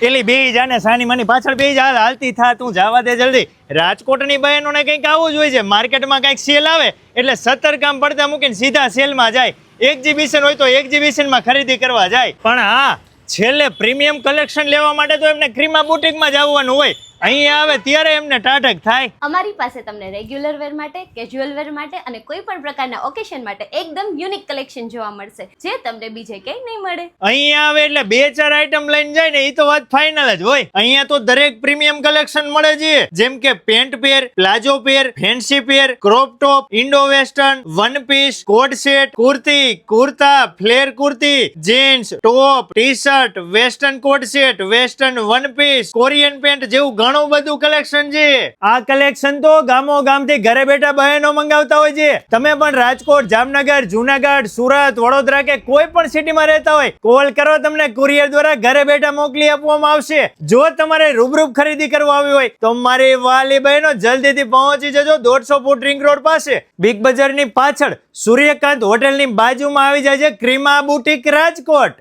પેલી બે જાને સાની માની પાછળ બે હાલ હાલતી થા, તું જવા દે જલ્દી. રાજકોટની બહેનોને કંઈક આવું જ હોય છે. માર્કેટમાં કંઈક સેલ આવે, એટલે સત્તર કામ પડતા મૂકીને સીધા સેલમાં જાય. એક્ઝિબિશન હોય તો એક્ઝિબિશનમાં ખરીદી કરવા જાય. પણ હા, છેલ્લે પ્રીમિયમ કલેક્શન લેવા માટે તો એમને ક્રીમા બુટિકમાં જ આવવાનું હોય. અહીંયા આવે ત્યારે એમને ટાટક થાય. અમારી પાસે તમને રેગ્યુલર વેર માટે કેઝ્યુઅલ વેર માટે અને કોઈ પણ પ્રકારના ઓકેશન માટે એકદમ યુનિક કલેક્શન જોવા મળશે જે તમને બીજે ક્યાંય નહીં મળે. અહીંયા આવે એટલે બે ચાર આઈટમ લઈને જાય ને એ તો વાત ફાઇનલ જ હોય. અહીંયા તો દરેક પ્રીમિયમ કલેક્શન મળે છે. જેમ કે pant pair palazzo pair fancy pair crop top Indo western one piece coat set kurti kurta flare kurti jeans top T shirt western coat set western one piece Korean pant જેવું ઘણું બધું collection છે. આ collection તો ગામો ગામથી ઘરે બેઠા બહેનો મંગાવતા હોય છે. તમે પણ રાજકોટ, જામનગર, જુનાગઢ, સુરત, વડોદરા કે કોઈ પણ સિટીમાં રહેતા હોય કોલ કરો તમને કુરિયર દ્વારા ઘરે બેઠા મોકલી આપવામાં આવશે. જો તમારે રૂબરૂપ ખરીદી કરવા આવી હોય, તો મારી વાલી બહેનો જલ્દીથી પહોંચી જજો દોઢસો ફૂટ રિંગ રોડ પાસે. બિગ બજારની પાછળ સૂર્યકાંત હોટેલની બાજુમાં આવી જાય છે ક્રીમા બુટીક રાજકોટ.